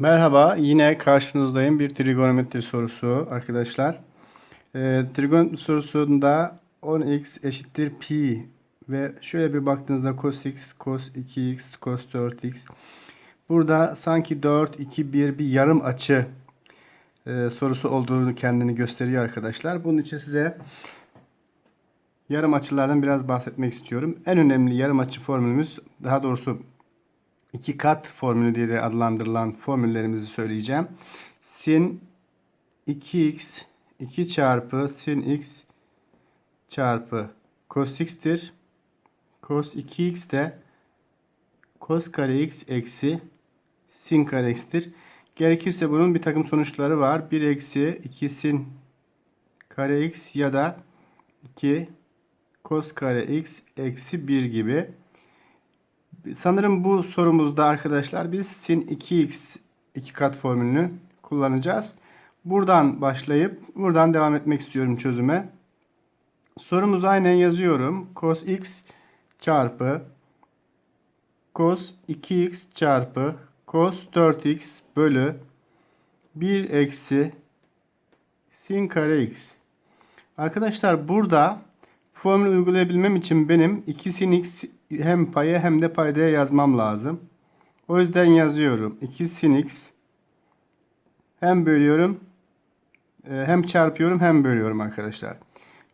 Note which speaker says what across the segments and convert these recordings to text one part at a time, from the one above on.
Speaker 1: Merhaba, yine karşınızdayım bir trigonometri sorusu arkadaşlar. Ee, trigonometri sorusunda 10x eşittir pi ve şöyle bir baktığınızda cos x, cos 2x, cos 4x. Burada sanki 4, 2, 1 bir yarım açı e, sorusu olduğunu kendini gösteriyor arkadaşlar. Bunun için size yarım açılardan biraz bahsetmek istiyorum. En önemli yarım açı formülümüz, daha doğrusu iki kat formülü diye de adlandırılan formüllerimizi söyleyeceğim. Sin 2x 2 çarpı sin x çarpı cos x'tir. Cos 2x de cos kare x eksi sin kare x'tir. Gerekirse bunun bir takım sonuçları var. 1 eksi 2 sin kare x ya da 2 cos kare x eksi 1 gibi. Sanırım bu sorumuzda arkadaşlar biz sin 2x iki kat formülünü kullanacağız. Buradan başlayıp buradan devam etmek istiyorum çözüme. Sorumuzu aynen yazıyorum. Cos x çarpı cos 2x çarpı cos 4x bölü 1 eksi sin kare x. Arkadaşlar burada formülü uygulayabilmem için benim 2 sin x hem paya hem de paydaya yazmam lazım. O yüzden yazıyorum. 2 sin x hem bölüyorum e, hem çarpıyorum hem bölüyorum arkadaşlar.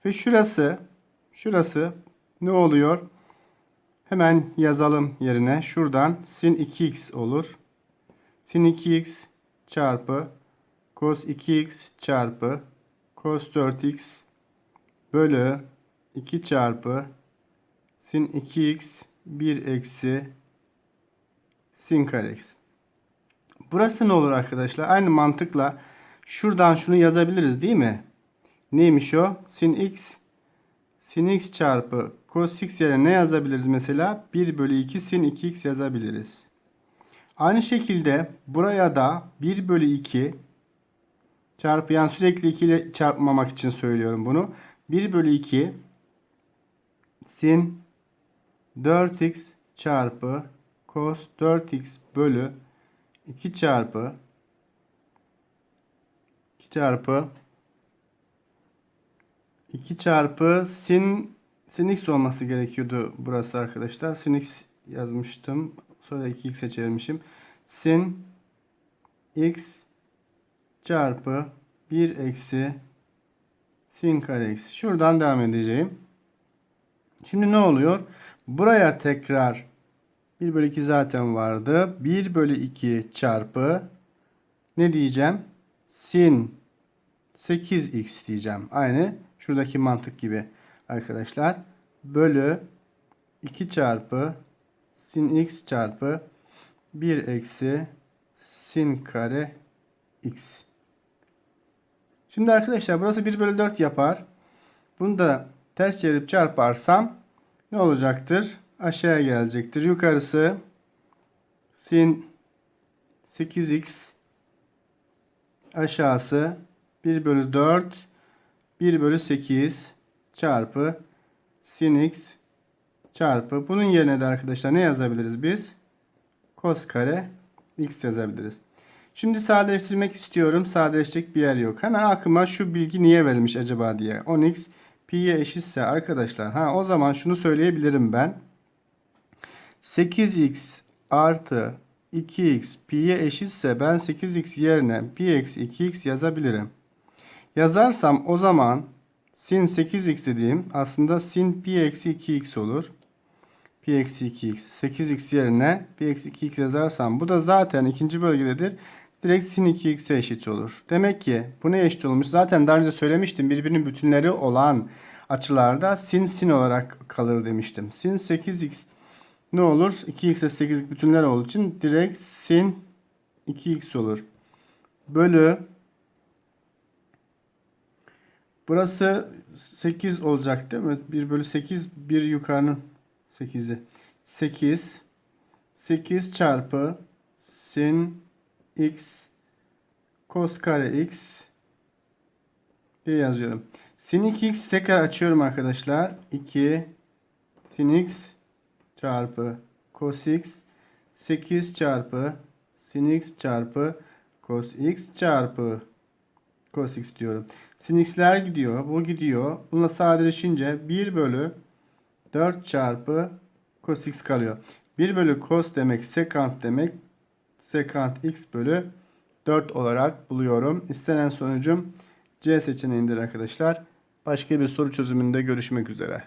Speaker 1: Ve şurası şurası ne oluyor? Hemen yazalım yerine. Şuradan sin 2x olur. Sin 2x çarpı cos 2x çarpı cos 4x bölü 2 çarpı sin 2x 1 eksi sin kare x. Burası ne olur arkadaşlar? Aynı mantıkla şuradan şunu yazabiliriz değil mi? Neymiş o? Sin x sin x çarpı cos x yerine ne yazabiliriz mesela? 1 bölü 2 sin 2x yazabiliriz. Aynı şekilde buraya da 1 bölü 2 çarpı yani sürekli 2 ile çarpmamak için söylüyorum bunu. 1 bölü 2 sin 4x çarpı cos 4x bölü 2 çarpı 2 çarpı 2 çarpı sin sin x olması gerekiyordu burası arkadaşlar. Sin x yazmıştım. Sonra 2x'e çevirmişim. Sin x çarpı 1 eksi sin kare x. Şuradan devam edeceğim. Şimdi ne oluyor? Buraya tekrar 1 bölü 2 zaten vardı. 1 bölü 2 çarpı ne diyeceğim? Sin 8x diyeceğim. Aynı şuradaki mantık gibi arkadaşlar. Bölü 2 çarpı sin x çarpı 1 eksi sin kare x. Şimdi arkadaşlar burası 1 bölü 4 yapar. Bunu da ters çevirip çarparsam ne olacaktır? Aşağıya gelecektir. Yukarısı sin 8x aşağısı 1 bölü 4 1 bölü 8 çarpı sin x çarpı bunun yerine de arkadaşlar ne yazabiliriz biz? Cos kare x yazabiliriz. Şimdi sadeleştirmek istiyorum. Sadeleşecek bir yer yok. Hemen aklıma şu bilgi niye verilmiş acaba diye. 10x pi'ye eşitse arkadaşlar. Ha o zaman şunu söyleyebilirim ben. 8x artı 2x pi'ye eşitse ben 8x yerine pi eksi 2x yazabilirim. Yazarsam o zaman sin 8x dediğim aslında sin pi eksi 2x olur. Pi eksi 2x. 8x yerine pi eksi 2x yazarsam bu da zaten ikinci bölgededir. Direkt sin 2x'e eşit olur. Demek ki bu ne eşit olmuş? Zaten daha önce söylemiştim. Birbirinin bütünleri olan açılarda sin sin olarak kalır demiştim. Sin 8x ne olur? 2x ile 8 bütünler olduğu için direkt sin 2x olur. Bölü Burası 8 olacak değil mi? 1 bölü 8 bir yukarının 8'i. 8 8 çarpı sin x cos kare x diye yazıyorum. Sin 2x tekrar açıyorum arkadaşlar. 2 sin x çarpı cos x 8 çarpı sin x çarpı cos x çarpı cos x diyorum. Sin x'ler gidiyor. Bu gidiyor. Bununla sadeleşince 1 bölü 4 çarpı cos x kalıyor. 1 bölü cos demek sekant demek. Sekant x bölü 4 olarak buluyorum. İstenen sonucum C seçeneğindir arkadaşlar. Başka bir soru çözümünde görüşmek üzere.